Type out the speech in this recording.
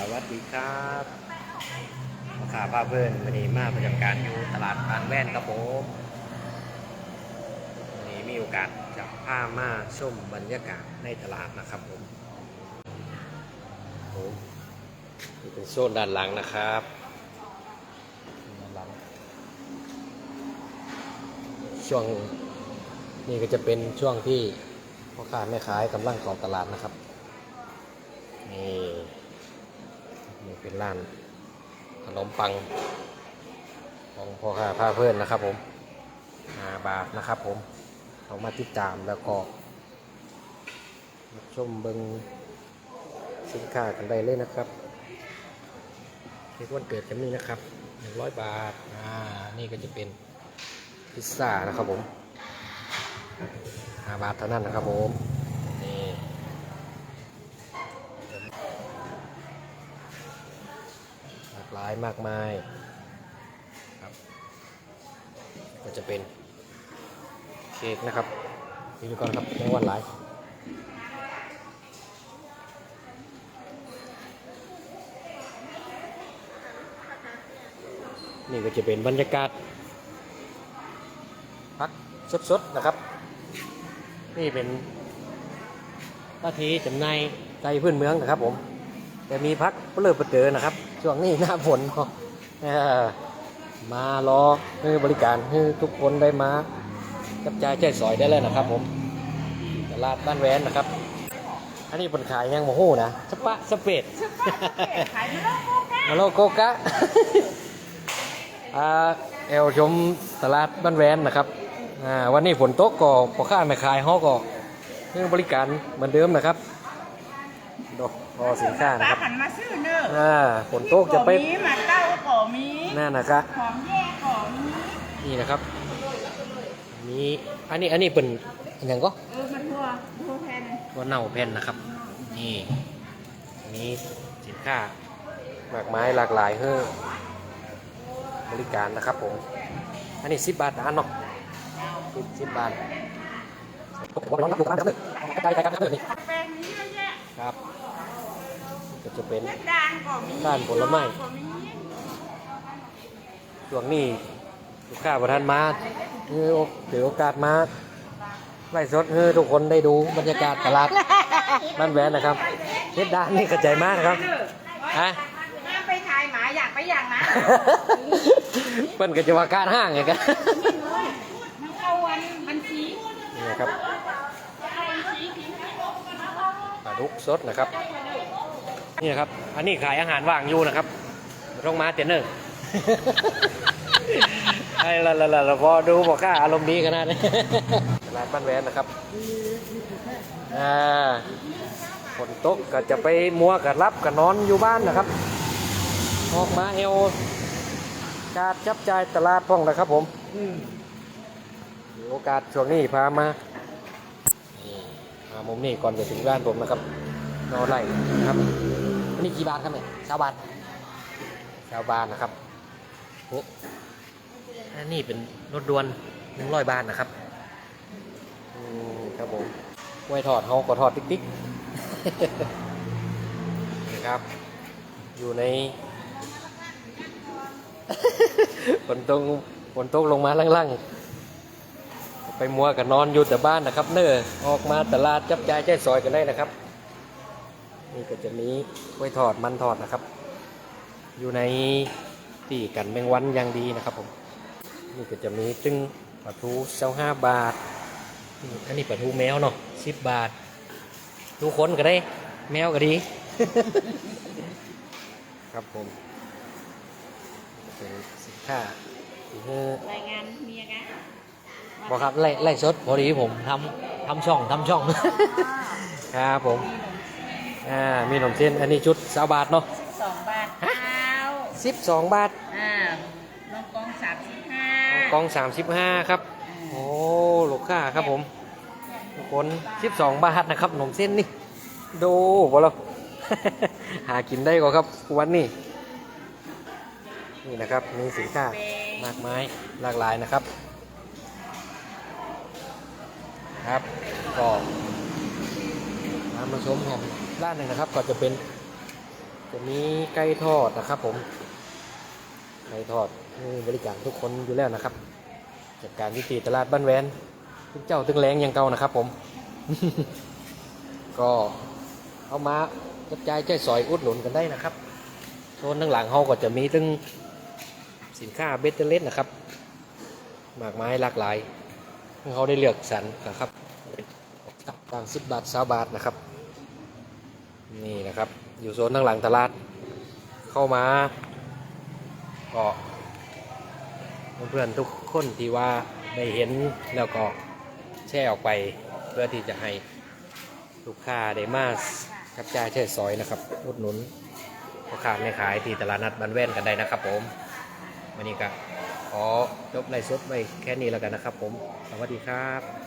สวัสดีครับมาขาพาเพื่อนวันนี้มาประจำการอยู่ตลาดบางแว่นครับผมวันนี้มีโอกาสจะพามาชมบรรยากาศในตลาดนะครับผมผมนี่เป็นโซนด้านหลังนะครับด้านหลังช่วงนี้ก็จะเป็นช่วงที่พ่อค้าแม่ขายกำลังข้าตลาดนะครับนี่ นี่เป็นร้านขนมปัง ของพ่อค้าผ้าเพื่อนนะครับผมห้าบาทนะครับผมเอามาติดตามแล้วก็ชมเบิงสินค้ากันได้เลยนะครับเค้กวันเกิดกันนี่นะครับหนึ่งร้อยบาท อ่า นี่ก็จะเป็นพิซซ่านะครับผมห้าบาทเท่านั้นนะครับผม หลากหลายมากมายครับ ก็จะเป็นเค้กนะครับนี่ดูก่อนครับในวันหลายนี่ก็จะเป็นบรรยากาศพักสดๆนะครับ นี่เป็นหน้าที่จำหน่ายไก่พื้นเมืองนะครับผม แต่มีพักเปลือกเปลือนะครับ ช่วงนี้หน้าฝนเนาะเออมารอให้บริการให้ทุกคนได้มาจับจ่ายใช้สอยได้เลยนะครับ ผมตลาดบ้านแวนนะครับ อันนี้เป็นขายยังโมโหนะสปะสเปดขายไม่ได้โกแก้มาโลโกกะอ่าเอลชมตลาดบ้านแวนนะครับอ่าวันนี้ฝนตกก็พอข้าไม่ขายฮอกก็ให้บริการเหมือนเดิมนะครับดอกพอสินค้านะป้าครับหัน มาซื้อเนอะอ่าฝนตกจะไปมีหมาเต้าก่อมีนั่นนะครับของแย่ก่อมีนี่นะครับมีอันนี้อันนี้เป็นอันหยังก็เออมาทัวทัวแผ่นตัวเน่าแผ่นนะครับ นี่มีสินค้ามากมายหลากหลายให้บริการนะครับผมอันนี้สิบบาทนะอันเนาะสิบสิบบาทผมลองรับดูกันครับเลยใกล้ๆกันครับนี่แป้งนี้เยอะแยะครับ ก็จะเป็นเล็ดด่านก่อมีด่านผลไม้ก่อมีช่วงนี้ลูกค้าประทานมาเออเดี๋ยวโอกาสมาไล่สดให้ทุกคนได้ดูบรรยากาศตลาดบ้านแหวนนะครับเฮ็ดด้านนี่กระจายมากนะครับฮะ ห้ามไปถ่ายหมาอยากไปอย่างนะเปิ้นก็จะว่าการห้างไงกันมันเข้าวันบัญชีนี่นะครับปลาดุกสดนะครับนี่ นะครับ อันนี้ขายอาหารว่างอยู่นะครับไม่ต้องมาเตียนเนอร์ไอ้ละละละละพอดูบอกค่าอารมณ์ดีขนาดนี้ตลาดบ้านแหวนนะครับ อ่าฝนตกก็จะไปมัวกับรับกับนอนอยู่บ้านนะครับออกมาเอวการจับจ่ายตลาดพ่องนะครับผมมีโอกาสช่วงนี้พามานี่มามุมนี้ก่อนจะถึงบ้านผมนะครับนอนไล่นะครับ อันนี้กี่บาทครับเนี่ยชาวบาทชาวบาทนะครับโอ้อันนี้เป็นรถด่วนหนึ่งร้อยบาทนะครับอืมครับผมไว้ทอดเฮาก็ทอดติ๊กติ๊กนี่ครับ อยู่ในฝนตกฝนตกลงมาล่างๆ ไปมัวกับนอนอยู่แต่บ้านนะครับ เน้อออกมาตลาดจับจ่ายใช้สอยกันได้นะครับ นี่ก็จะมีกล้วยทอดมันทอดนะครับ อยู่ในที่กันแมงวันอย่างดีนะครับผม นี่ก็จะมีตึงปลาทูเจ้าห้าบาทนี่อันนี้ปลาทูแมวเนาะสิบบาทดูคนก็ได้ แมวก็ดี ครับผมเป็นสินค้าที่เธอรายงานเมียกันบอกครับไล่ไล่สดพอดีผมทำทำช่องทำช่อง ครับผม อ่ามีขนมเส้นอันนี้ชุดสาบาทเนาะสองบาทเท้าสิบสองบาทอ่าน้องกองสามสิบห้ากองสามสิบห้าครับ โอ้ลูกค้าครับผมทุกคนสิบสองบาทนะครับขนมเส้นนี่ดูบ่เราหากินได้ก็ครับวันนี้นี่นะครับมีสินค้ามากมายหลากหลายนะครับครับก็มามาชมของ ด้านหนึ่งนะครับ ก็จะเป็นจะมีไก่ทอดนะครับ ผมไก่ทอดนี่บริการทุกคนอยู่แล้วนะครับจัดการที่ตีตลาดบ้านแวนทุกเจ้าตึงแรงยังเก่านะครับ ผม ก็เอามากระจายแจ้ซอยอุดหนุนกันได้นะครับโซนข้างหลังเขาก็จะมีตึงสินค้าเบเตอร์เลสนะครับมากมายหลากหลายให้เขาได้เลือกสรรนะครับต่างสิบบาทสาบาทนะครับ นี่นะครับ อยู่โซนข้างหลังตลาด เข้ามาก็เพื่อนๆทุกคนที่ว่าได้เห็นแล้วก็แชร์ออกไปเพื่อที่จะให้ลูกค้าได้มาจับจ่ายใช้สอยนะครับอุดหนุนพ่อค้าแม่ขายที่ตลาดนัดบ้านแว่นกันได้นะครับ ผมวันนี้ก็ขอจบไลฟ์สดไว้แค่นี้แล้วกันนะครับ ผมสวัสดีครับ